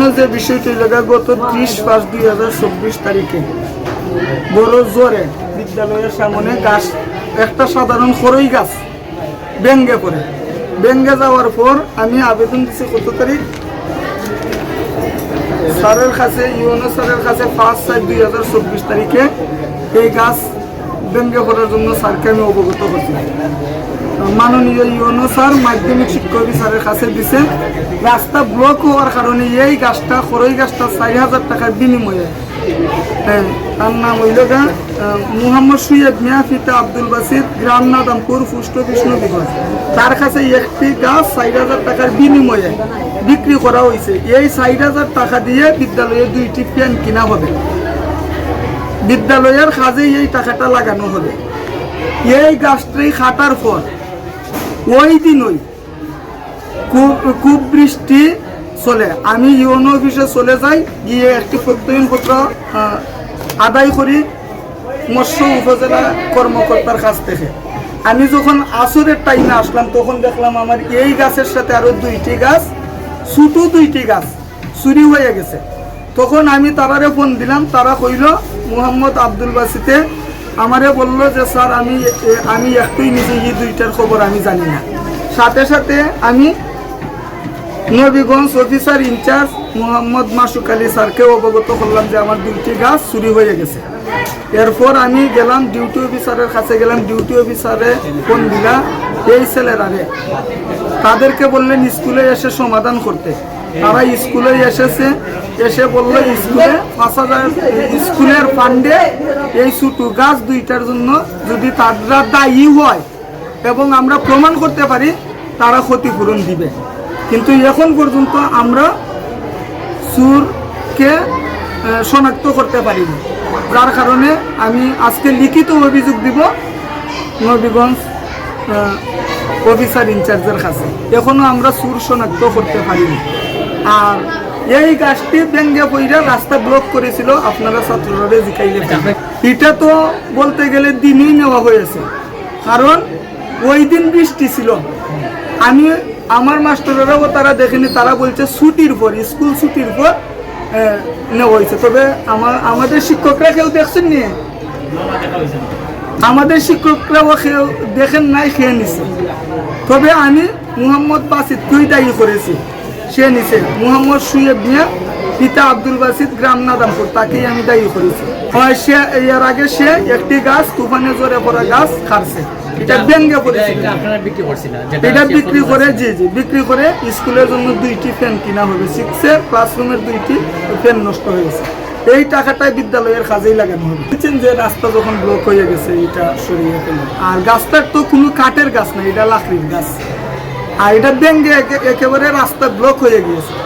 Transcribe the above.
এখানে যে বিষয়টি লেখা গত ত্রিশ পাঁচ দুই হাজার চব্বিশ তারিখে বড় জোরে বিদ্যালয়ের সামনে গাছ, একটা সাধারণ খরই গাছ ব্যঙ্গে পড়ে ব্যঙ্গে যাওয়ার পর আমি আবেদন দিচ্ছি কত তারিখ? স্যারের কাছে ইউনো স্যারের কাছে পাঁচ চার দুই হাজার চব্বিশ তারিখে। এই গাছ ব্যঙ্গে পড়ার জন্য স্যারকে আমি অবগত করছি। মাননীয় ইউনো স্যার মাধ্যমিক শিক্ষক স্যারের কাছে দিছেন রাস্তা ব্লক হওয়ার কারণে এই গাছটা খরই গাছটা চারি হাজার টাকার বিনিময়ে। হ্যাঁ, তার নাম হইল গা মুহাম্মদ সুয়েদ মিয়া পিতা আব্দুল বাসির গ্রাম নাদামপুর পুষ্ট বিষ্ণু দিবস তার কাছে একটি গাছ চার হাজার টাকার বিনিময়ে বিক্রি করা হয়েছে এই চার হাজার টাকা দিয়ে বিদ্যালয়ে দুইটি পেন কিনা হবে। বিদ্যালয়ের কাজে এই টাকাটা লাগানো হবে এই গাছটি খাটার পর ওই দিনই খুব বৃষ্টি চলে। আমি ইউনো অফিসে চলে যাই, গিয়ে একটি প্রত্যয়নপত্র আদায় করি মৎস্য উপজেলা কর্মকর্তার কাছ থেকে। আমি যখন আসরের টাইমে আসলাম, তখন দেখলাম আমার এই গাছের সাথে আরও দুইটি গাছ, ছোটো দুইটি গাছ চুরি হয়ে গেছে। তখন আমি তারারে ফোন দিলাম, তারা কইল, মুহাম্মদ আব্দুল বাসিতে আমারে বলল যে, স্যার, আমি আমি একটুই নিজে এই দুইটার খবর আমি জানি না। সাথে সাথে আমি নবীগঞ্জ অফিসার ইনচার্জ মোহাম্মদ মাসুক আলী স্যারকে অবগত করলাম যে, আমার দুইটি গাছ চুরি হয়ে গেছে। এরপর আমি গেলাম ডিউটি অফিসারের কাছে, গেলাম ডিউটি অফিসারে ফোন দিলা, এই ছেলেরারে, তাদেরকে বললেন স্কুলে এসে সমাধান করতে। তারা স্কুলে এসেছে। এসে বলল, স্কুলে পাঁচ হাজার স্কুলের ফান্ডে এই ছোটো গাছ দুইটার জন্য যদি তারা দায়ী হয় এবং আমরা প্রমাণ করতে পারি, তারা ক্ষতিপূরণ দিবে। কিন্তু এখন পর্যন্ত আমরা সুরকে শনাক্ত করতে পারিনি। যার কারণে আমি আজকে লিখিত অভিযোগ দিব নবীগঞ্জ অফিসার ইনচার্জের কাছে। এখনও আমরা সুর শনাক্ত করতে পারিনি। আর এই গাছটি ব্যঙ্গে পইরা রাস্তা ব্লক করেছিল আপনারা ছাত্ররা জিকাইলে এটা তো বলতে গেলে দিনই নেওয়া হয়েছে। কারণ ওই দিন বৃষ্টি ছিল। আমি আমার মাস্টাররাও তারা দেখেনি তারা বলছে ছুটির পর স্কুল ছুটির পর নেওয়া হয়েছে। তবে আমার আমাদের শিক্ষকরা কেউ দেখছেন নি? আমাদের শিক্ষকরাও কেউ দেখেন নাই খেয়ে নিছে। তবে আমি মুহাম্মদ বাসিদকেই দায়ী করেছি। সে নিছে। মুহাম্মদ সুয়েব মিয়া পিতা আব্দুল বাসিদ গ্রাম নাদামপুর তাকেই আমি দায়ী করেছি। হয় সে এর আগে সে একটি গাছ তুফানে জোরে পড়া গাছ এটা ব্যঙ্গে এটা বিক্রি করে জি জি বিক্রি করে স্কুলের জন্য দুইটি ফ্যান কিনা হবে। সিক্সের ক্লাসরুমের দুইটি ফ্যান নষ্ট হয়ে গেছে। এই টাকাটাই বিদ্যালয়ের কাজেই লাগানো হবে। বুঝছেন যে রাস্তা যখন ব্লক হয়ে গেছে এটা সরিয়ে ফেলে আর গাছটার তো কোনো কাঠের গাছ না এটা লাকড়ির গাছ। আর এটা ব্যাঙ্গে একে- একেবারে রাস্তা ব্লক হয়ে গিয়েছে।